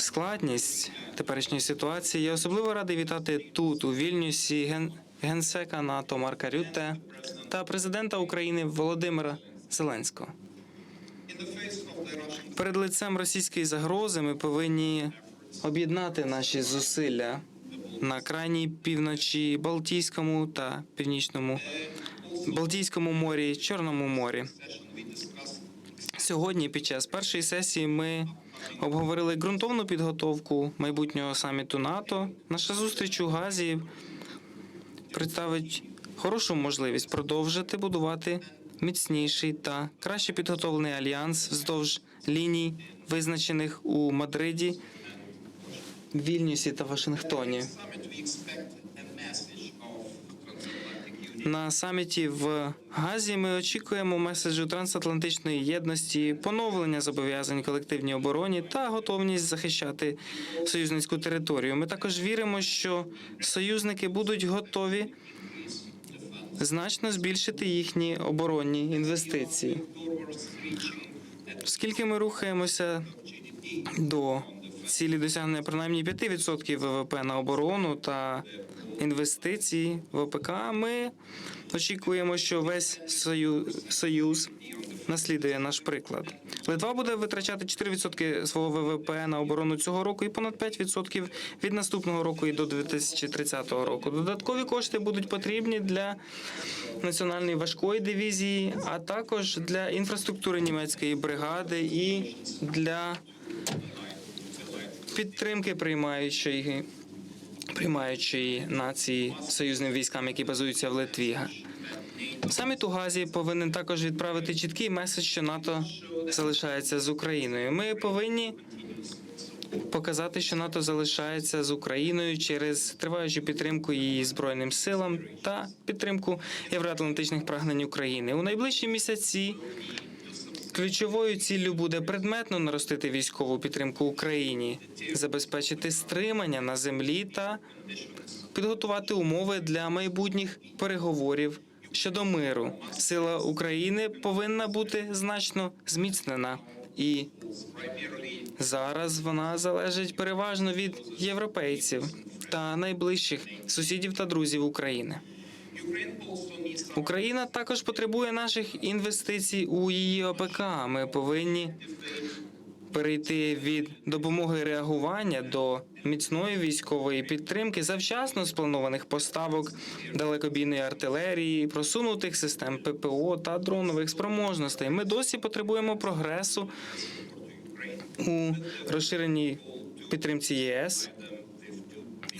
складність теперішньої ситуації, я особливо радий вітати тут, у Вільнюсі, ген... генсека НАТО Марка Рютте та президента України Володимира Зеленського. Перед лицем російської загрози ми повинні об'єднати наші зусилля на крайній півночі, Балтійському та Північному Балтійському морі, Чорному морі. Сьогодні, під час першої сесії, ми обговорили ґрунтовну підготовку майбутнього саміту НАТО. Наша зустріч у Газі представить хорошу можливість продовжити будувати міцніший та краще підготовлений альянс вздовж ліній, визначених у Мадриді, Вільнюсі та Вашингтоні. На саміті в Газі ми очікуємо меседжу трансатлантичної єдності, поновлення зобов'язань колективній обороні та готовність захищати союзницьку територію. Ми також віримо, що союзники будуть готові значно збільшити їхні оборонні інвестиції. Оскільки ми рухаємося до цілі досягнення принаймні 5% ВВП на оборону та інвестиції в ОПК, ми очікуємо, що весь союз, наслідує наш приклад. Литва буде витрачати 4% свого ВВП на оборону цього року і понад 5% від наступного року і до 2030 року. Додаткові кошти будуть потрібні для національної важкої дивізії, а також для інфраструктури німецької бригади і для підтримки приймаючої приймаючої нації союзним військам, які базуються в Литві. Саміт у Газі повинен також відправити чіткий меседж, що НАТО залишається з Україною. Ми повинні показати, що НАТО залишається з Україною через триваючу підтримку її збройним силам та підтримку євроатлантичних прагнень України у найближчі місяці. Ключовою ціллю буде предметно наростити військову підтримку Україні, забезпечити стримання на землі та підготувати умови для майбутніх переговорів щодо миру. Сила України повинна бути значно зміцнена, і зараз вона залежить переважно від європейців та найближчих сусідів та друзів України. Україна також потребує наших інвестицій у її ОПК. Ми повинні перейти від допомоги реагування до міцної військової підтримки, завчасно спланованих поставок далекобійної артилерії, просунутих систем ППО та дронових спроможностей. Ми досі потребуємо прогресу у розширеній підтримці ЄС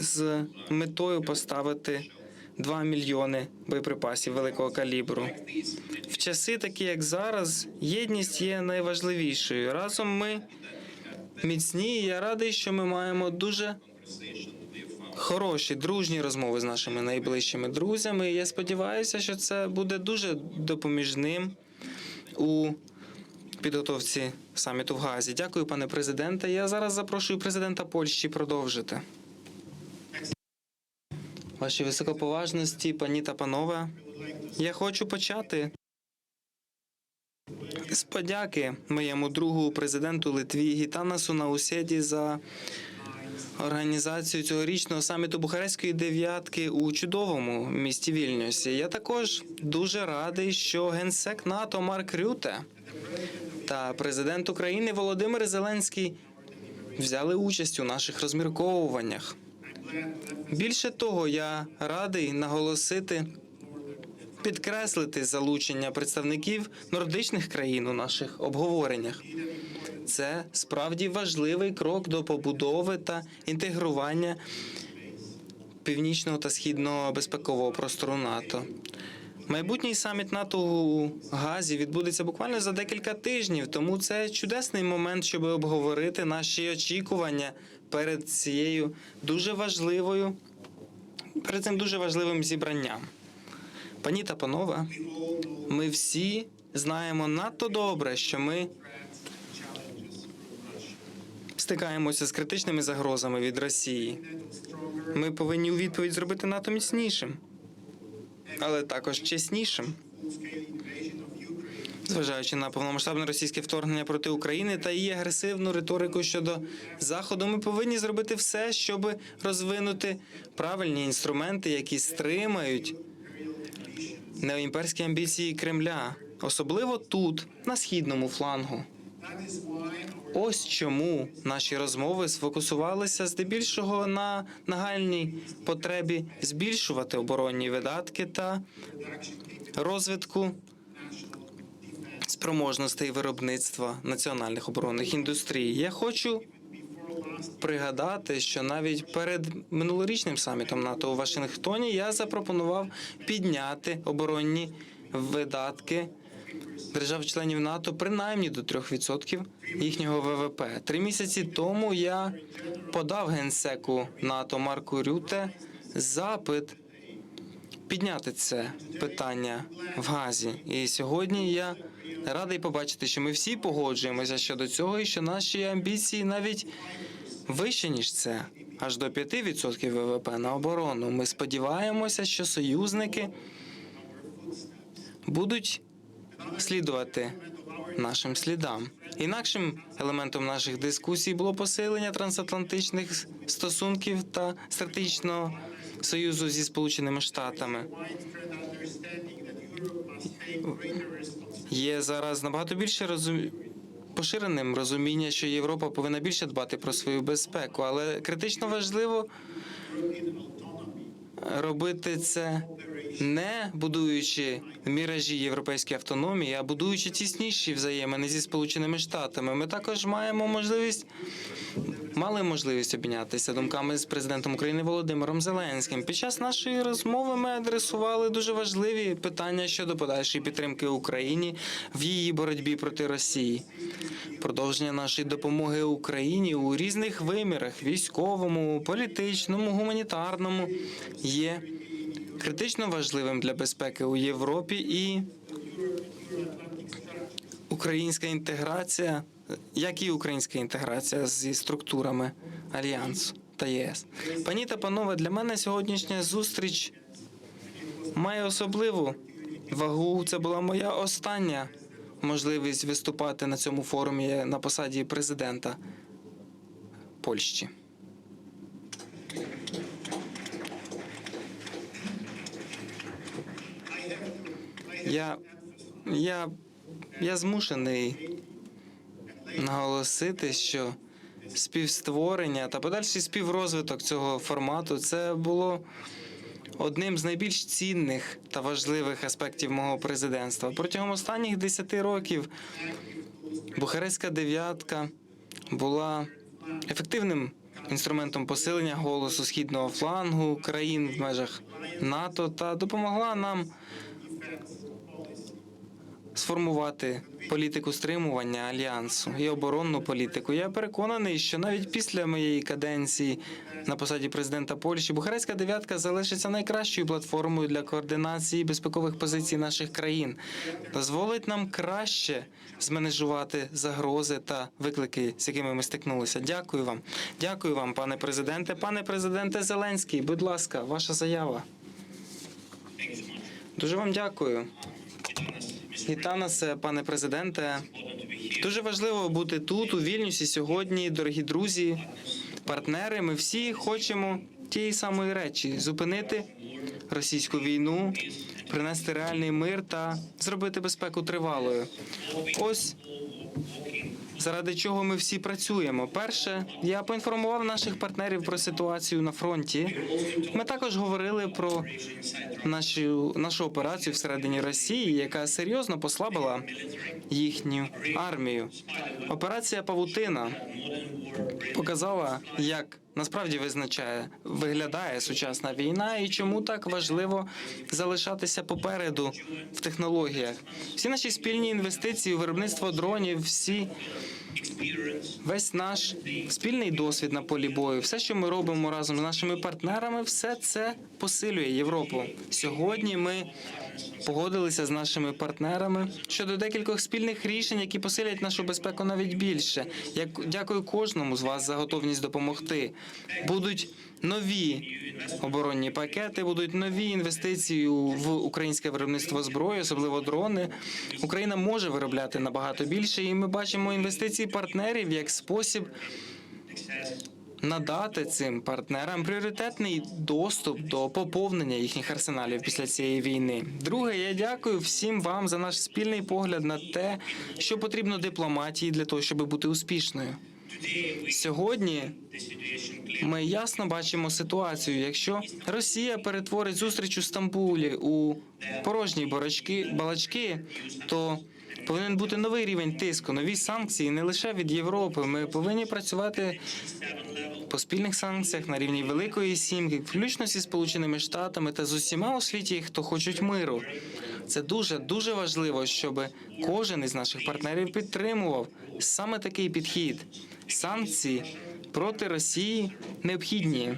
з метою поставити 2 мільйони боєприпасів великого калібру. В часи, такі як зараз, єдність є найважливішою. Разом ми міцні. і Я радий, що ми маємо дуже хороші, дружні розмови з нашими найближчими друзями. І я сподіваюся, що це буде дуже допоміжним у підготовці саміту в Газі. Дякую, пане президенте. Я зараз запрошую президента Польщі продовжити. Ваші високоповажності, пані та панове, я хочу почати з подяки моєму другу президенту Литві Гітанасу Наусєді за організацію цьогорічного саміту Бухарестської дев'ятки у чудовому місті Вільнюсі. Я також дуже радий, що генсек НАТО Марк Рюте та президент України Володимир Зеленський взяли участь у наших розмірковуваннях. Більше того, я радий наголосити, підкреслити залучення представників нордичних країн у наших обговореннях. Це справді важливий крок до побудови та інтегрування північного та східного безпекового простору НАТО. Майбутній саміт НАТО у Газі відбудеться буквально за декілька тижнів, тому це чудесний момент, щоб обговорити наші очікування перед цією дуже важливою, перед цим дуже важливим зібранням. Пані та панове, ми всі знаємо надто добре, що ми стикаємося з критичними загрозами від Росії. Ми повинні у відповідь зробити НАТО міцнішим, але також чеснішим. Зважаючи на повномасштабне російське вторгнення проти України та її агресивну риторику щодо заходу, ми повинні зробити все, щоб розвинути правильні інструменти, які стримають неоімперські амбіції Кремля, особливо тут, на східному флангу. Ось чому наші розмови сфокусувалися здебільшого на нагальній потребі збільшувати оборонні видатки та розвитку спроможностей виробництва національних оборонних індустрій. Я хочу пригадати, що навіть перед минулорічним самітом НАТО у Вашингтоні я запропонував підняти оборонні видатки держав-членів НАТО принаймні до 3% їхнього ВВП. Три місяці тому я подав генсеку НАТО Марку Рюте запит підняти це питання в Газі. І сьогодні я радий побачити, що ми всі погоджуємося щодо цього, і що наші амбіції навіть вище ніж це, аж до 5% ВВП на оборону. Ми сподіваємося, що союзники будуть слідувати нашим слідам. Інакшим елементом наших дискусій було посилення трансатлантичних стосунків та стратегічного союзу зі Сполученими Штатами. Є зараз набагато більше розум... поширеним розуміння, що Європа повинна більше дбати про свою безпеку, але критично важливо робити це не будуючи міражі європейської автономії, а будуючи тісніші взаємини зі Сполученими Штатами. Ми також маємо можливість. Мали можливість обмінятися думками з президентом України Володимиром Зеленським. Під час нашої розмови ми адресували дуже важливі питання щодо подальшої підтримки Україні в її боротьбі проти Росії, продовження нашої допомоги Україні у різних вимірах військовому, політичному, гуманітарному є критично важливим для безпеки у Європі і українська інтеграція, як і українська інтеграція зі структурами Альянсу та ЄС. Пані та панове, для мене сьогоднішня зустріч має особливу вагу. Це була моя остання можливість виступати на цьому форумі на посаді президента Польщі. Я, я, я змушений наголосити, що співстворення та подальший співрозвиток цього формату це було одним з найбільш цінних та важливих аспектів мого президентства. Протягом останніх 10 років Бухарестська дев'ятка була ефективним інструментом посилення голосу східного флангу країн в межах НАТО та допомогла нам сформувати політику стримування альянсу і оборонну політику. Я переконаний, що навіть після моєї каденції на посаді президента Польщі Бухарестська дев'ятка залишиться найкращою платформою для координації безпекових позицій наших країн, дозволить нам краще зменеджувати загрози та виклики, з якими ми стикнулися. Дякую вам, дякую вам, пане президенте. Пане президенте Зеленський, будь ласка, ваша заява. Дуже вам дякую. Вітанасе, пане президенте. Дуже важливо бути тут, у Вільнюсі сьогодні, дорогі друзі, партнери. Ми всі хочемо тієї самої речі зупинити російську війну, принести реальний мир та зробити безпеку тривалою. Ось заради чого ми всі працюємо. Перше, я поінформував наших партнерів про ситуацію на фронті. Ми також говорили про нашу, нашу операцію всередині Росії, яка серйозно послабила їхню армію. Операція Павутина показала, як насправді визначає виглядає сучасна війна і чому так важливо залишатися попереду в технологіях. Всі наші спільні інвестиції у виробництво дронів, всі Весь наш спільний досвід на полі бою, все, що ми робимо разом з нашими партнерами, все це посилює Європу. Сьогодні ми погодилися з нашими партнерами щодо декількох спільних рішень, які посилять нашу безпеку навіть більше. Я дякую кожному з вас за готовність допомогти. Будуть нові оборонні пакети, будуть нові інвестиції в українське виробництво зброї, особливо дрони. Україна може виробляти набагато більше, і ми бачимо інвестиції партнерів як спосіб надати цим партнерам пріоритетний доступ до поповнення їхніх арсеналів після цієї війни. Друге, я дякую всім вам за наш спільний погляд на те, що потрібно дипломатії для того, щоб бути успішною. Сьогодні ми ясно бачимо ситуацію. Якщо Росія перетворить зустріч у Стамбулі у порожні борочки, балачки, то повинен бути новий рівень тиску, нові санкції не лише від Європи. Ми повинні працювати по спільних санкціях на рівні Великої Сімки, включно зі Сполученими Штатами та з усіма у світі, хто хочуть миру. Це дуже дуже важливо, щоб кожен із наших партнерів підтримував саме такий підхід. Санкції проти Росії необхідні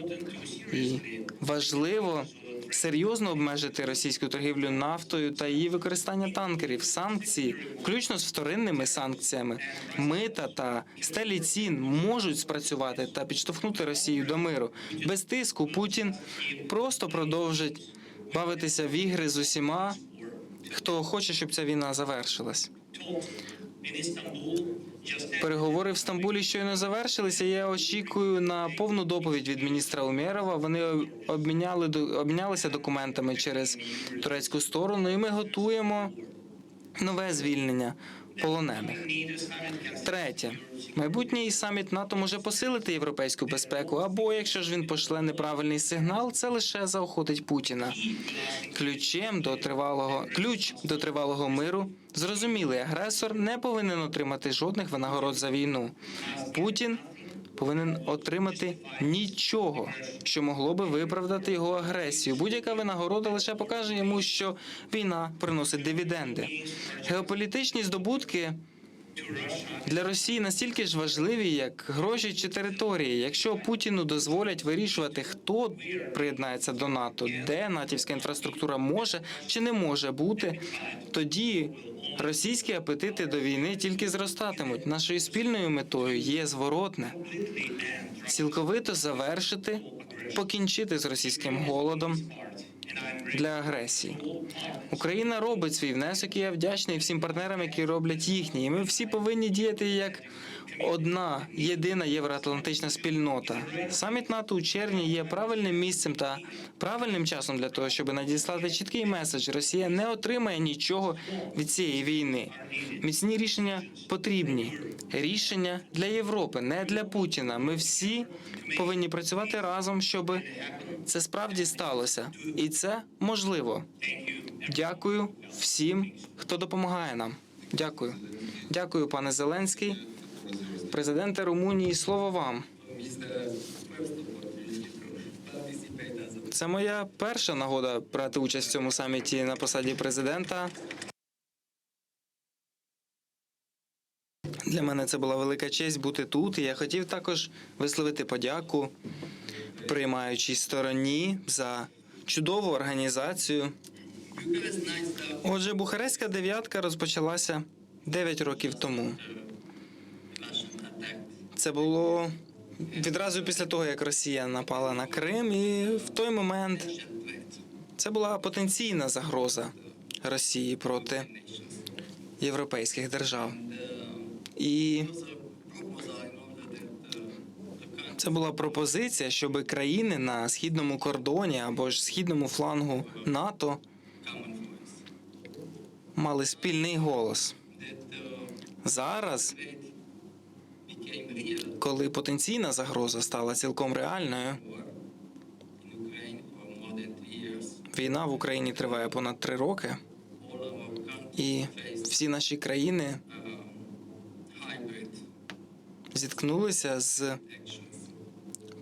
і важливо серйозно обмежити російську торгівлю нафтою та її використання танкерів. Санкції, включно з вторинними санкціями, мита та стелі цін можуть спрацювати та підштовхнути Росію до миру. Без тиску Путін просто продовжить бавитися в ігри з усіма, хто хоче, щоб ця війна завершилась. Переговори в Стамбулі щойно завершилися. Я очікую на повну доповідь від міністра Умєрова. Вони обміняли обмінялися документами через турецьку сторону, і ми готуємо нове звільнення полонених. Третє, майбутній саміт НАТО може посилити європейську безпеку, або якщо ж він пошле неправильний сигнал, це лише заохотить Путіна. Ключем до тривалого ключ до тривалого миру. Зрозумілий агресор не повинен отримати жодних винагород за війну. Путін повинен отримати нічого, що могло би виправдати його агресію. Будь-яка винагорода лише покаже йому, що війна приносить дивіденди. Геополітичні здобутки для Росії настільки ж важливі, як гроші чи території. Якщо Путіну дозволять вирішувати, хто приєднається до НАТО, де натівська інфраструктура може чи не може бути, тоді російські апетити до війни тільки зростатимуть. Нашою спільною метою є зворотне цілковито завершити, покінчити з російським голодом для агресії. Україна робить свій внесок, і я вдячний всім партнерам, які роблять їхні. І ми всі повинні діяти як одна єдина євроатлантична спільнота. Саміт НАТО у червні є правильним місцем та правильним часом для того, щоб надіслати чіткий меседж. Росія не отримає нічого від цієї війни. Міцні рішення потрібні. Рішення для Європи, не для Путіна. Ми всі повинні працювати разом, щоб це справді сталося, і це можливо. Дякую всім, хто допомагає нам. Дякую. Дякую, пане Зеленський. Президенте Румунії, слово вам. Це моя перша нагода брати участь в цьому саміті на посаді президента. Для мене це була велика честь бути тут. І я хотів також висловити подяку приймаючій стороні за чудову організацію. Отже, Бухарестська дев'ятка розпочалася 9 років тому. Це було відразу після того, як Росія напала на Крим, і в той момент це була потенційна загроза Росії проти європейських держав. І це була пропозиція, щоб країни на східному кордоні або ж східному флангу НАТО мали спільний голос. Зараз, коли потенційна загроза стала цілком реальною, війна в Україні триває понад три роки, і всі наші країни зіткнулися з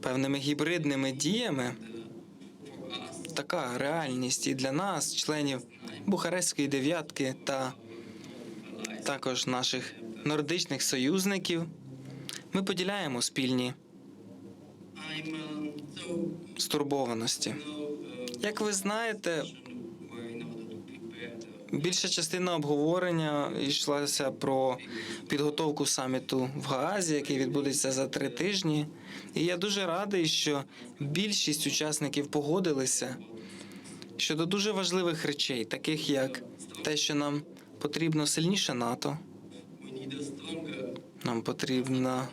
певними гібридними діями. Така реальність і для нас, членів Бухарестської дев'ятки та також наших нордичних союзників. Ми поділяємо спільні стурбованості. Як ви знаєте, більша частина обговорення йшлася про підготовку саміту в Гаазі, який відбудеться за три тижні. І я дуже радий, що більшість учасників погодилися щодо дуже важливих речей, таких як те, що нам потрібно сильніше НАТО, нам потрібна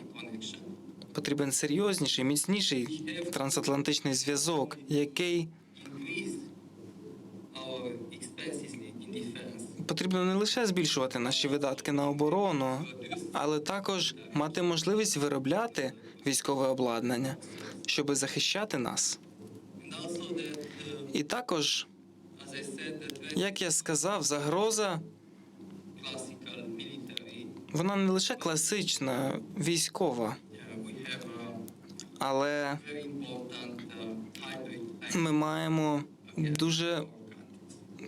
потрібен серйозніший, міцніший трансатлантичний зв'язок, який потрібно не лише збільшувати наші видатки на оборону, але також мати можливість виробляти військове обладнання, щоб захищати нас. І також, як я сказав, загроза вона не лише класична військова, але ми маємо дуже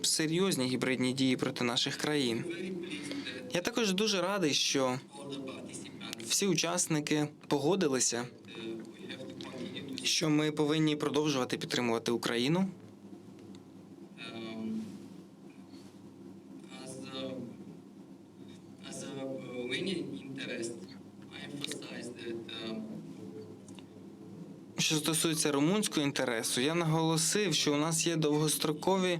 серйозні гібридні дії проти наших країн. Я також дуже радий, що всі учасники погодилися, що ми повинні продовжувати підтримувати Україну. Що стосується румунського інтересу, я наголосив, що у нас є довгострокові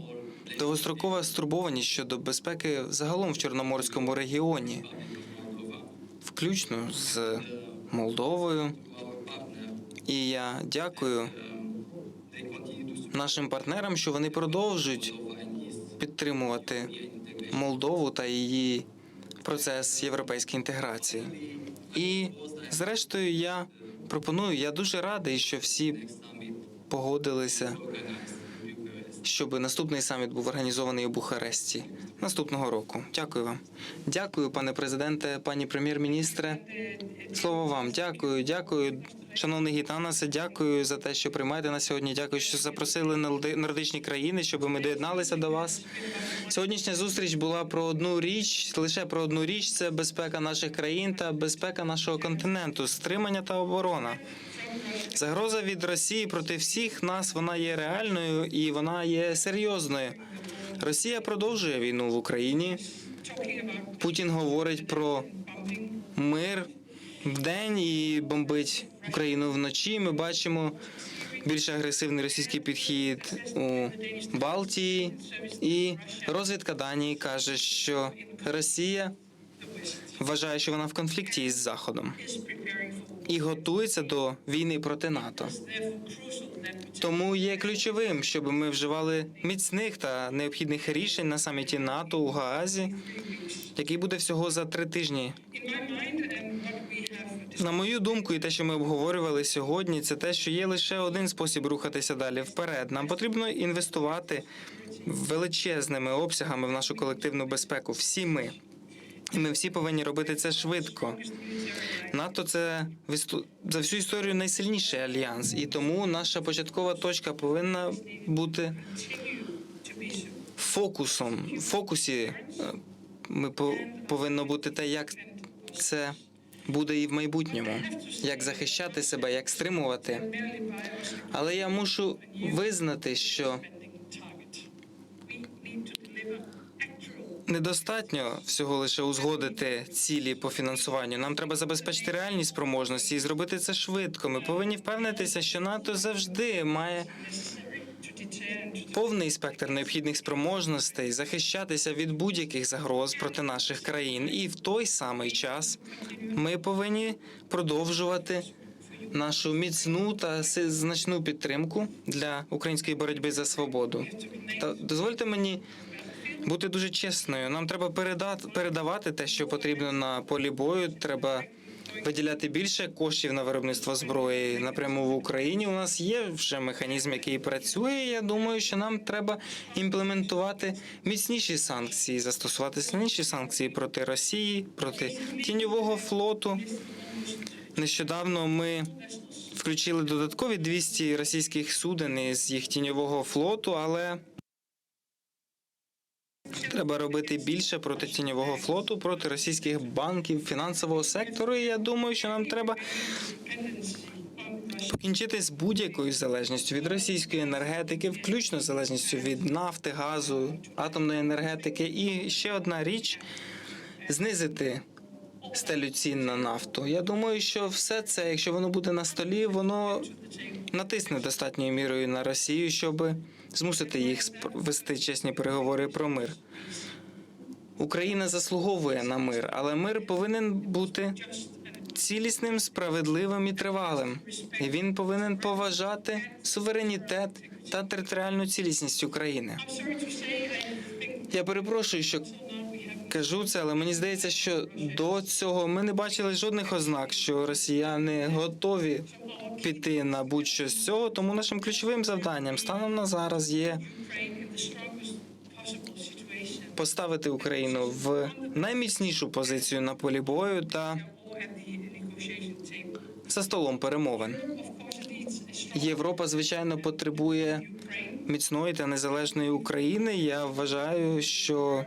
довгострокова стурбованість щодо безпеки загалом в Чорноморському регіоні, включно з Молдовою. І я дякую нашим партнерам, що вони продовжують підтримувати. Молдову та її процес європейської інтеграції. І зрештою, я пропоную, я дуже радий, що всі погодилися, щоб наступний саміт був організований у Бухаресті наступного року. Дякую вам. Дякую, пане президенте, пані прем'єр-міністре. Слово вам. Дякую, дякую. Шановний Гітанасе, дякую за те, що приймаєте нас сьогодні. Дякую, що запросили норди- нордичні країни, щоб ми доєдналися до вас. Сьогоднішня зустріч була про одну річ, лише про одну річ це безпека наших країн та безпека нашого континенту, стримання та оборона. Загроза від Росії проти всіх нас вона є реальною і вона є серйозною. Росія продовжує війну в Україні. Путін говорить про мир вдень і бомбить Україну вночі. Ми бачимо більш агресивний російський підхід у Балтії, і розвідка Данії каже, що Росія вважає, що вона в конфлікті із Заходом і готується до війни проти НАТО. Тому є ключовим, щоб ми вживали міцних та необхідних рішень на саміті НАТО у Гаазі, який буде всього за три тижні. На мою думку, і те, що ми обговорювали сьогодні, це те, що є лише один спосіб рухатися далі вперед. Нам потрібно інвестувати величезними обсягами в нашу колективну безпеку. Всі ми. І ми всі повинні робити це швидко. НАТО це за всю історію найсильніший альянс, і тому наша початкова точка повинна бути фокусом. В фокусі е, ми по- повинно бути те, як це буде і в майбутньому, як захищати себе, як стримувати. Але я мушу визнати, що недостатньо всього лише узгодити цілі по фінансуванню. Нам треба забезпечити реальні спроможності і зробити це швидко. Ми повинні впевнитися, що НАТО завжди має повний спектр необхідних спроможностей захищатися від будь-яких загроз проти наших країн. І в той самий час ми повинні продовжувати нашу міцну та значну підтримку для української боротьби за свободу. Та дозвольте мені бути дуже чесною. Нам треба передати передавати те, що потрібно на полі бою. Треба виділяти більше коштів на виробництво зброї напряму в Україні. У нас є вже механізм, який працює. Я думаю, що нам треба імплементувати міцніші санкції, застосувати сильніші санкції проти Росії, проти тіньового флоту. Нещодавно ми включили додаткові 200 російських суден із їх тіньового флоту, але Треба робити більше проти тіньового флоту, проти російських банків, фінансового сектору. І я думаю, що нам треба покінчити з будь-якою залежністю від російської енергетики, включно залежністю від нафти, газу, атомної енергетики. І ще одна річ знизити стелю цін на нафту. Я думаю, що все це, якщо воно буде на столі, воно натисне достатньою мірою на Росію, щоб змусити їх вести чесні переговори про мир. Україна заслуговує на мир, але мир повинен бути цілісним, справедливим і тривалим. І він повинен поважати суверенітет та територіальну цілісність України. Я перепрошую, що кажу це, але мені здається, що до цього ми не бачили жодних ознак, що росіяни готові піти на будь-що з цього. Тому нашим ключовим завданням станом на зараз є поставити Україну в найміцнішу позицію на полі бою та за столом перемовин. Європа, звичайно, потребує міцної та незалежної України. Я вважаю, що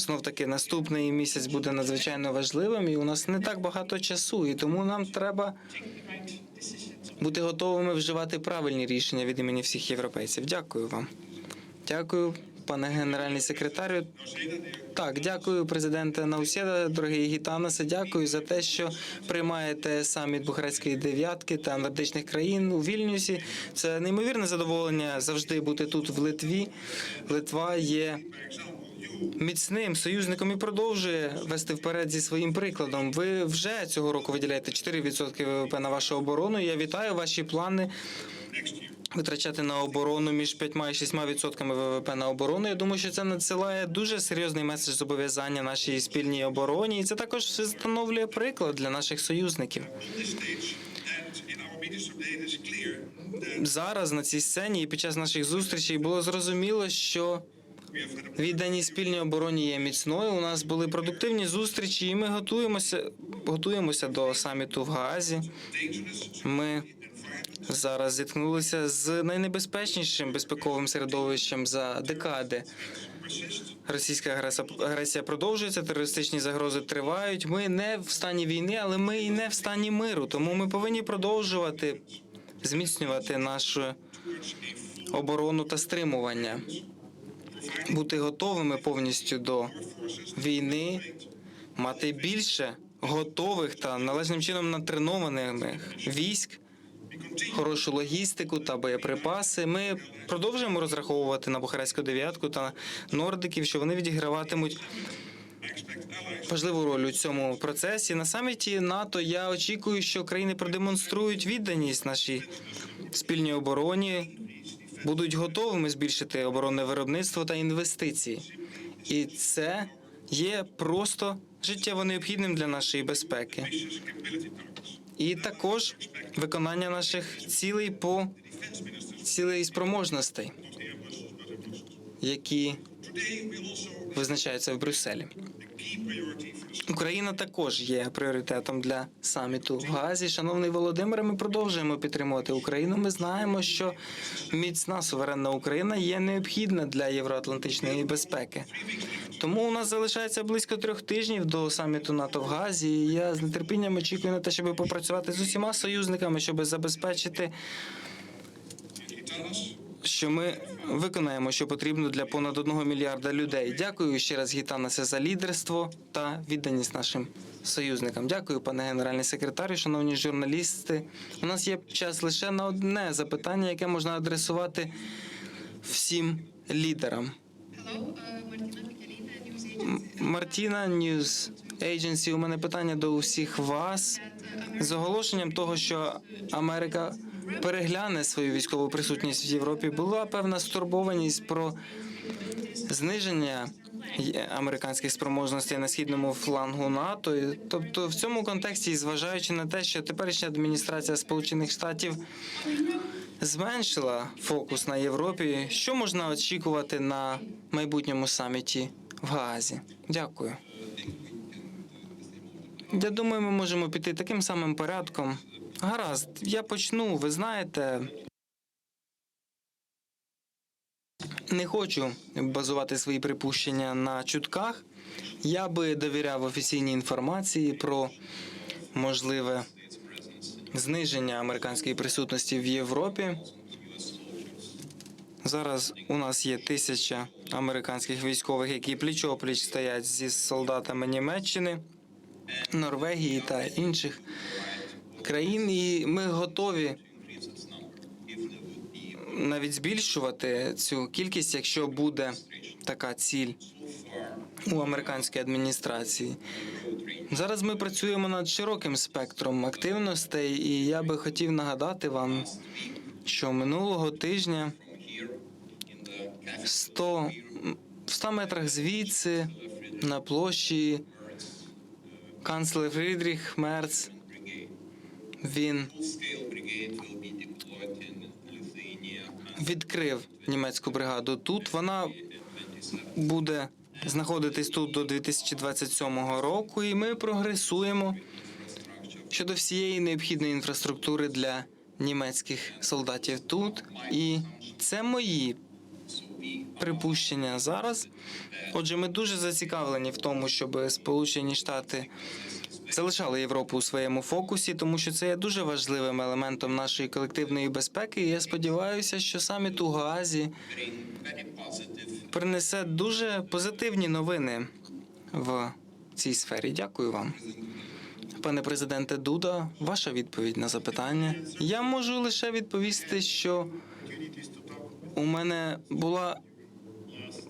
знов таки наступний місяць буде надзвичайно важливим, і у нас не так багато часу, і тому нам треба бути готовими вживати правильні рішення від імені всіх європейців. Дякую вам. Дякую, пане генеральний секретарю. Так, дякую, президенте Наусєда, дорогий Гітанасе. Дякую за те, що приймаєте саміт Бухарестської дев'ятки та нордичних країн у Вільнюсі. Це неймовірне задоволення завжди бути тут в Литві. Литва є міцним союзником і продовжує вести вперед зі своїм прикладом. Ви вже цього року виділяєте 4% ВВП на вашу оборону. Я вітаю ваші плани. Витрачати на оборону між 5 і 6 відсотками ВВП на оборону. Я думаю, що це надсилає дуже серйозний меседж зобов'язання нашій спільній обороні, і це також встановлює приклад для наших союзників. Зараз на цій сцені і під час наших зустрічей було зрозуміло, що відданість спільній обороні є міцною. У нас були продуктивні зустрічі, і ми готуємося, готуємося до саміту в Гаазі. Ми зараз зіткнулися з найнебезпечнішим безпековим середовищем за декади. Російська агресія продовжується, терористичні загрози тривають. Ми не в стані війни, але ми і не в стані миру. Тому ми повинні продовжувати зміцнювати нашу оборону та стримування, бути готовими повністю до війни, мати більше готових та належним чином натренованих військ, хорошу логістику та боєприпаси. Ми продовжуємо розраховувати на Бухарестську дев'ятку та нордиків, що вони відіграватимуть важливу роль у цьому процесі. На саміті НАТО я очікую, що країни продемонструють відданість нашій спільній обороні, будуть готовими збільшити оборонне виробництво та інвестиції. І це є просто життєво необхідним для нашої безпеки. І також виконання наших цілей по цілей спроможностей, які визначаються в Брюсселі. Україна також є пріоритетом для саміту в Газі. Шановний Володимире, ми продовжуємо підтримувати Україну. Ми знаємо, що міцна суверенна Україна є необхідна для євроатлантичної безпеки. Тому у нас залишається близько трьох тижнів до саміту НАТО в Газі. І я з нетерпінням очікую на те, щоб попрацювати з усіма союзниками, щоб забезпечити що ми виконаємо, що потрібно для понад одного мільярда людей. Дякую ще раз Гітанасе за лідерство та відданість нашим союзникам. Дякую, пане генеральний секретар, шановні журналісти. У нас є час лише на одне запитання, яке можна адресувати всім лідерам. Мартіна News Agency, У мене питання до усіх вас з оголошенням того, що Америка перегляне свою військову присутність в Європі. Була певна стурбованість про зниження американських спроможностей на східному флангу НАТО. Тобто, в цьому контексті, зважаючи на те, що теперішня адміністрація Сполучених Штатів зменшила фокус на Європі, що можна очікувати на майбутньому саміті в Гаазі? Дякую. Я думаю, ми можемо піти таким самим порядком. Гаразд, я почну. Ви знаєте, Не хочу базувати свої припущення на чутках. Я би довіряв офіційній інформації про можливе зниження американської присутності в Європі. Зараз у нас є тисяча американських військових, які пліч-опліч стоять зі солдатами Німеччини, Норвегії та інших країн, і ми готові навіть збільшувати цю кількість, якщо буде така ціль у американській адміністрації. Зараз ми працюємо над широким спектром активностей, і я би хотів нагадати вам, що минулого тижня 100, в 100 метрах звідси на площі канцлер Фрідріх Мерц він відкрив німецьку бригаду тут. Вона буде знаходитись тут до 2027 року, і ми прогресуємо щодо всієї необхідної інфраструктури для німецьких солдатів тут. І це мої припущення зараз. Отже, ми дуже зацікавлені в тому, щоб Сполучені Штати залишали Європу у своєму фокусі, тому що це є дуже важливим елементом нашої колективної безпеки. І я сподіваюся, що саміт у Гаазі принесе дуже позитивні новини в цій сфері. Дякую вам. Пане президенте Дуда, ваша відповідь на запитання. Я можу лише відповісти, що у мене була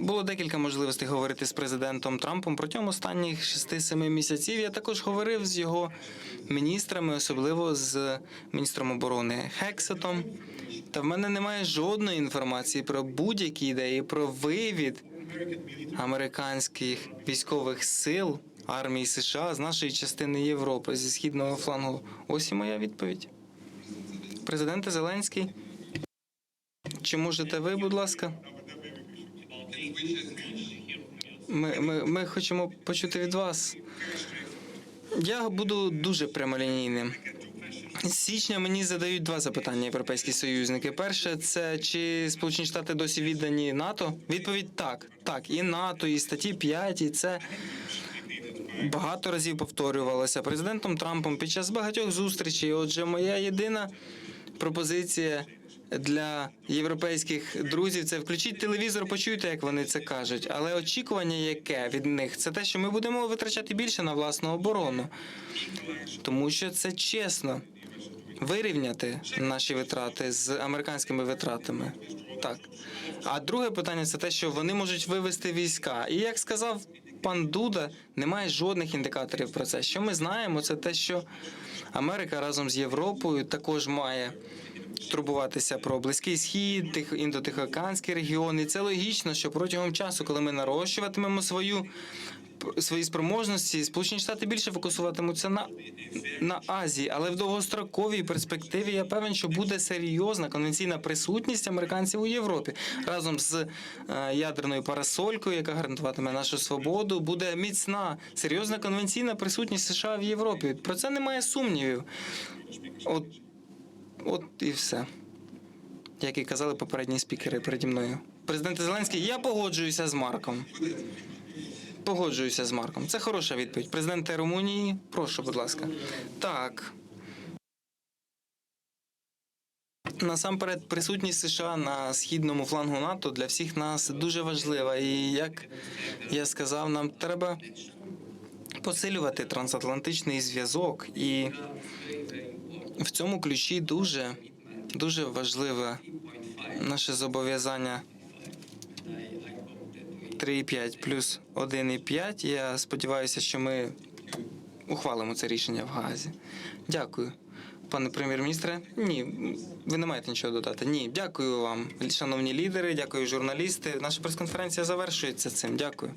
було декілька можливостей говорити з президентом Трампом протягом останніх 6-7 місяців. Я також говорив з його міністрами, особливо з міністром оборони Хексетом. Та в мене немає жодної інформації про будь-які ідеї про вивід американських військових сил армії США з нашої частини Європи зі східного флангу. Ось і моя відповідь. Президенте Зеленський. Чи можете ви, будь ласка? Ми, ми, ми хочемо почути від вас. Я буду дуже прямолінійним. З січня мені задають два запитання європейські союзники. Перше, це чи Сполучені Штати досі віддані НАТО? Відповідь так. Так, і НАТО, і статті 5, і це багато разів повторювалося президентом Трампом під час багатьох зустрічей. Отже, моя єдина пропозиція для європейських друзів це включіть телевізор, почуйте, як вони це кажуть. Але очікування, яке від них, це те, що ми будемо витрачати більше на власну оборону, тому що це чесно. Вирівняти наші витрати з американськими витратами. Так. А друге питання це те, що вони можуть вивести війська. І як сказав пан Дуда, немає жодних індикаторів про це. Що ми знаємо, це те, що Америка разом з Європою також має турбуватися про близький схід, тих індотихоокеанський регіон. І це логічно, що протягом часу, коли ми нарощуватимемо свою свої спроможності, Сполучені Штати більше фокусуватимуться на, на Азії, але в довгостроковій перспективі я певен, що буде серйозна конвенційна присутність американців у Європі разом з е, ядерною парасолькою, яка гарантуватиме нашу свободу. Буде міцна серйозна конвенційна присутність США в Європі. Про це немає сумнівів. От, от і все. Як і казали попередні спікери переді мною. Президент Зеленський, я погоджуюся з Марком. Погоджуюся з Марком. Це хороша відповідь. Президенте Румунії, прошу, будь ласка. Так. Насамперед, присутність США на східному флангу НАТО для всіх нас дуже важлива. І як я сказав, нам треба посилювати трансатлантичний зв'язок. І в цьому ключі дуже, дуже важливе наше зобов'язання 3,5 плюс 1,5. Я сподіваюся, що ми ухвалимо це рішення в Гаазі. Дякую. Пане прем'єр-міністре, ні, ви не маєте нічого додати. Ні, дякую вам, шановні лідери, дякую журналісти. Наша прес-конференція завершується цим. Дякую.